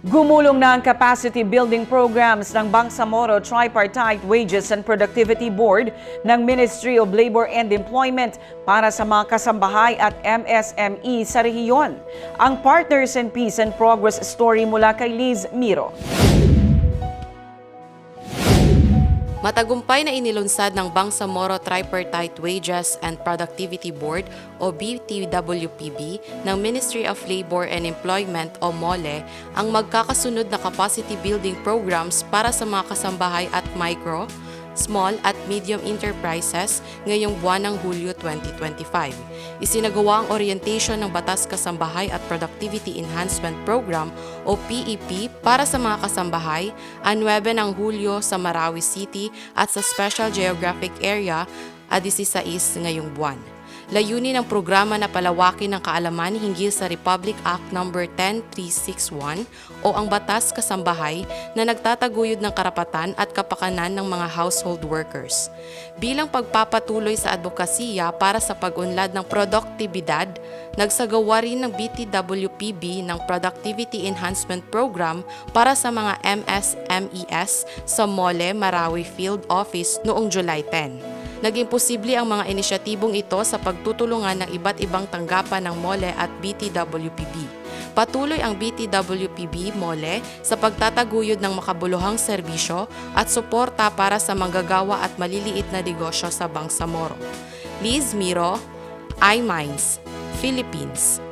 Gumulong na ang capacity building programs ng Bangsamoro Tripartite Wages and Productivity Board ng Ministry of Labor and Employment para sa mga kasambahay at MSME sa rehiyon. Ang Partners in Peace and Progress story mula kay Liz Miro. Matagumpay na inilunsad ng Bangsamoro Tripartite Wages and Productivity Board o BTWPB ng Ministry of Labor and Employment o MOLE ang magkakasunod na capacity building programs para sa mga kasambahay at micro, small at medium enterprises ngayong buwan ng Hulyo 2025. Isinagawa ang orientation ng Batas Kasambahay at Productivity Enhancement Program o PEP para sa mga kasambahay ang 9 ng Hulyo sa Marawi City at sa Special Geographic Area a 16 ngayong buwan. Layunin ng programa na palawakin ng kaalaman hinggil sa Republic Act No. 10361 o ang Batas Kasambahay na nagtataguyod ng karapatan at kapakanan ng mga household workers. Bilang pagpapatuloy sa advokasya para sa pag-unlad ng produktibidad, nagsagawa rin ng BTWPB ng Productivity Enhancement Program para sa mga MSMES sa Mole Marawi Field Office noong July 10. Naging posible ang mga inisyatibong ito sa pagtutulungan ng iba't ibang tanggapan ng MOLE at BTWPB. Patuloy ang BTWPB MOLE sa pagtataguyod ng makabuluhang serbisyo at suporta para sa manggagawa at maliliit na negosyo sa Bangsamoro. Liz Miro, iMinds, Philippines.